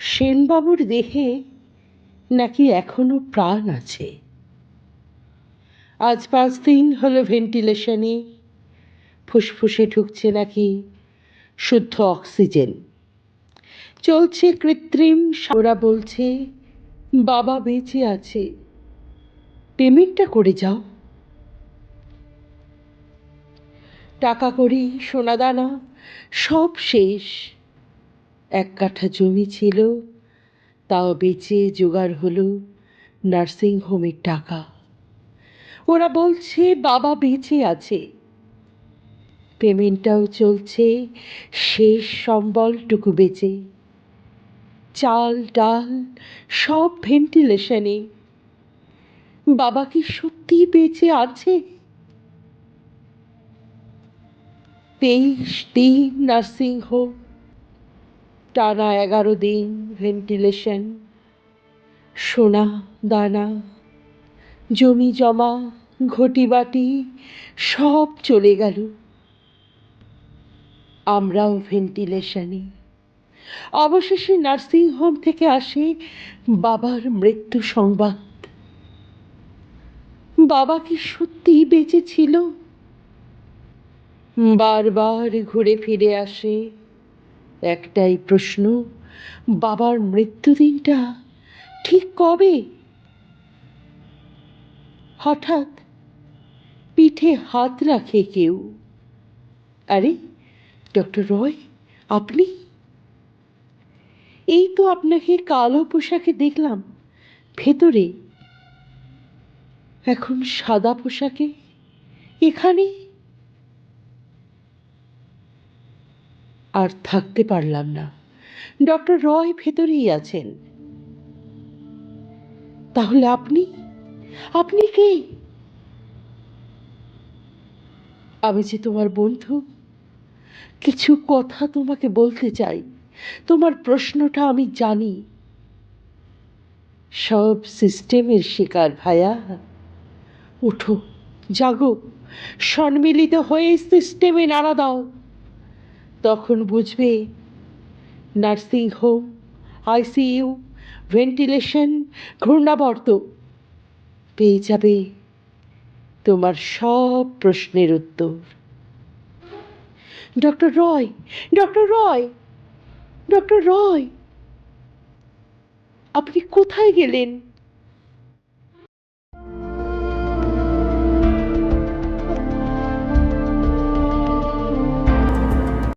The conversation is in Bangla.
সেনবাবুর দেহে নাকি এখনও প্রাণ আছে? আজ পাঁচ দিন হলো ভেন্টিলেশনে। ফুসফুসে ঢুকছে নাকি শুদ্ধ অক্সিজেন। চলছে কৃত্রিম ওরা বলছে, বাবা বেঁচে আছে। পেমেন্টটা করে যাও। টাকা করি, সোনাদানা, সব শেষ। এক কাঠা জমি ছিল, তাও বেচে জোগাড় হলো নার্সিং হোমের টাকা। ওরা বলছে, বাবা বেঁচে আছে। পেমেন্টটাও চলছে, শেষ সম্বলটুকু বেঁচে। চাল, ডাল, সব ভেন্টিলেশনে। বাবা কি সত্যি বেঁচে আছে? তেইশ দিন নার্সিং হোম টানা এগারো দিন ভেন্টিলেশন, সোনা, দানা, জমি জমা, ঘটি বাটি, সব চলে গেল। আমরাও ভেন্টিলেশনে। অবশেষে নার্সিং হোম থেকে আসে বাবার মৃত্যু সংবাদ। বাবা কি সত্যিই বেঁচে ছিল? বারবার ঘুরে ফিরে আসে একটাই প্রশ্ন, বাবার মৃত্যুদিনটা ঠিক কবে? হঠাৎ পিঠে হাত রাখে কেউ। আরে, ডক্টর রয়, আপনি? এই তো আপনাকে কালো পোশাকে দেখলাম, ভেতরে। এখন সাদা পোশাকে? এখানে? আর থাকতে পারলাম না। ডক্টর রয় ভেতরেই আছেন। তাহলে আপনি? আপনি কে? আমি যে তোমার বন্ধু, কিছু কথা তোমাকে বলতে চাই। তোমার প্রশ্নটা আমি জানি। সব সিস্টেমের শিকার ভায়া। ওঠো জাগো সম্মিলিত হয়ে সিস্টেমে নাড়া দাও। তখন বুঝবে, নার্সিং হোম, আইসিইউ, ভেন্টিলেশন, ঘূর্ণাবর্ত পেয়ে যাবে তোমার সব প্রশ্নের উত্তর। Doctor Roy doctor Roy doctor Roy, আপনি কোথায় গেলেন?